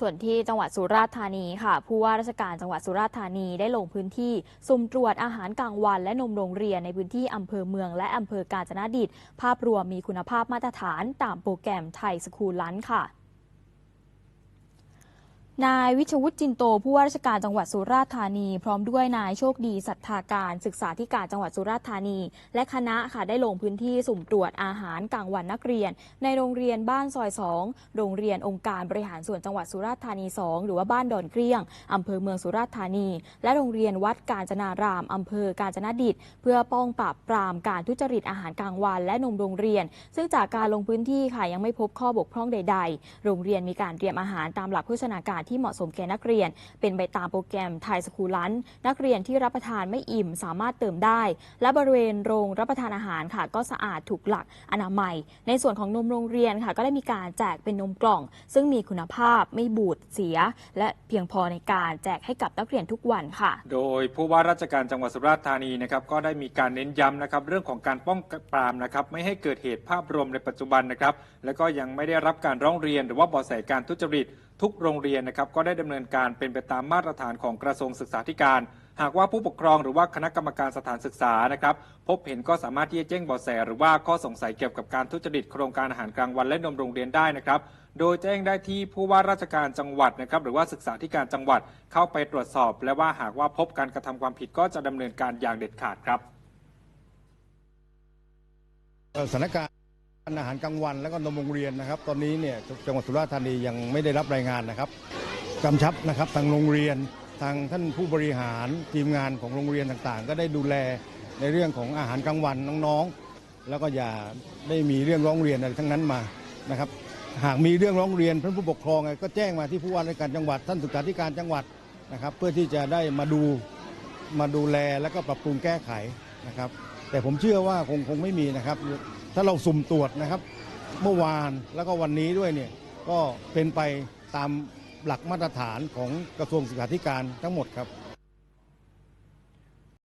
ส่วนที่จังหวัดสุราษฎร์ธานีค่ะ ผู้ว่าราชการจังหวัดสุราษฎร์ธานีได้ลงพื้นที่สุ่มตรวจอาหารกลางวันและนมโรงเรียนในพื้นที่อำเภอเมืองและอำเภอกาญจนดิต ภาพรวมมีคุณภาพมาตรฐานตามโปรแกรมไทยสคูลลันค่ะ นายวิชวุฒิจินโตผู้ว่าราชการจังหวัดสุราษฎร์ธานี พร้อมด้วยนายโชคดีศรัทธาการศึกษาธิการจังหวัดสุราษฎร์ธานี และคณะค่ะได้ลงพื้นที่สุ่มตรวจอาหารกลางวันนักเรียน ในโรงเรียนบ้านซอย2โรงเรียนองค์การบริหารส่วนจังหวัดสุราษฎร์ธานี 2 หรือว่าบ้านดอนเกลี้ยงอำเภอเมืองสุราษฎร์ธานี และโรงเรียนวัดกาญจนารามอำเภอกาญจนดิตเพื่อป้องปราบปรามการทุจริตอาหารกลางวัน และนมโรงเรียน ซึ่งจากการลงพื้นที่ค่ะยังไม่พบข้อบกพร่องใด ๆ โรงเรียนมีการเตรียมอาหารตามหลักโภชนาการที่เหมาะสมแก่นักเรียน เป็นไปตามโปรแกรมไทยสคูลันนักเรียนที่รับประทานไม่อิ่มสามารถเติมได้ และบริเวณโรงรับประทานอาหารค่ะ ก็สะอาดถูกหลักอนามัย ในส่วนของนมโรงเรียนค่ะ ก็ได้มีการแจกเป็นนมกล่อง ซึ่งมีคุณภาพไม่บูดเสีย และเพียงพอในการแจกให้กับนักเรียนทุกวันค่ะ โดยผู้ว่าราชการจังหวัดสุราษฎร์ธานีนะครับก็ได้มีการเน้นย้ำนะครับเรื่องของการป้องปรามนะครับไม่ให้เกิดเหตุภาพรวมในปัจจุบันนะครับแล้วก็ยังไม่ได้รับการร้องเรียนหรือว่าบาะแสการทุจริต ทุกโรงเรียนนะครับก็ได้ดำเนินการเป็นไปตามมาตรฐานของกระทรวงศึกษาธิการ หากว่าผู้ปกครองหรือว่าคณะกรรมการสถานศึกษานะครับ พบเห็นก็สามารถที่จะแจ้งเบาะแส หรือว่าข้อสงสัยเกี่ยวกับการทุจริตโครงการอาหารกลางวันและนมโรงเรียนได้นะครับโดยแจ้งได้ที่ผู้ว่าราชการจังหวัดนะครับหรือว่าศึกษาธิการจังหวัดเข้าไปตรวจสอบ และว่าหากว่าพบการกระทำความผิดก็จะดำเนินการอย่างเด็ดขาดครับสถานการณ์ อาหารกลางวันแล้วก็นมโรงเรียนนะครับ ตอนนี้เนี่ยจังหวัดสุราษฎร์ธานียังไม่ได้รับรายงานนะครับกำชับนะครับทางโรงเรียนทางท่านผู้บริหารทีมงานของโรงเรียนต่างๆ ก็ได้ดูแลในเรื่องของอาหารกลางวันน้องๆ แล้วก็อย่าได้มีเรื่องร้องเรียนอะไรทั้งนั้นมานะครับ หากมีเรื่องร้องเรียนท่านผู้ปกครองก็แจ้งมาที่ผู้ว่าราชการจังหวัด ท่านศึกษาธิการจังหวัดนะครับ เพื่อที่จะได้มาดูมาดูแลแล้วก็ปรับปรุงแก้ไขนะครับ แต่ผมเชื่อว่าคงคงไม่มีนะครับ ถ้าเราสุ่มตรวจนะครับเมื่อวานแล้วก็วันนี้ด้วยเนี่ยก็เป็นไปตามหลักมาตรฐานของกระทรวงศึกษาธิการทั้งหมดครับ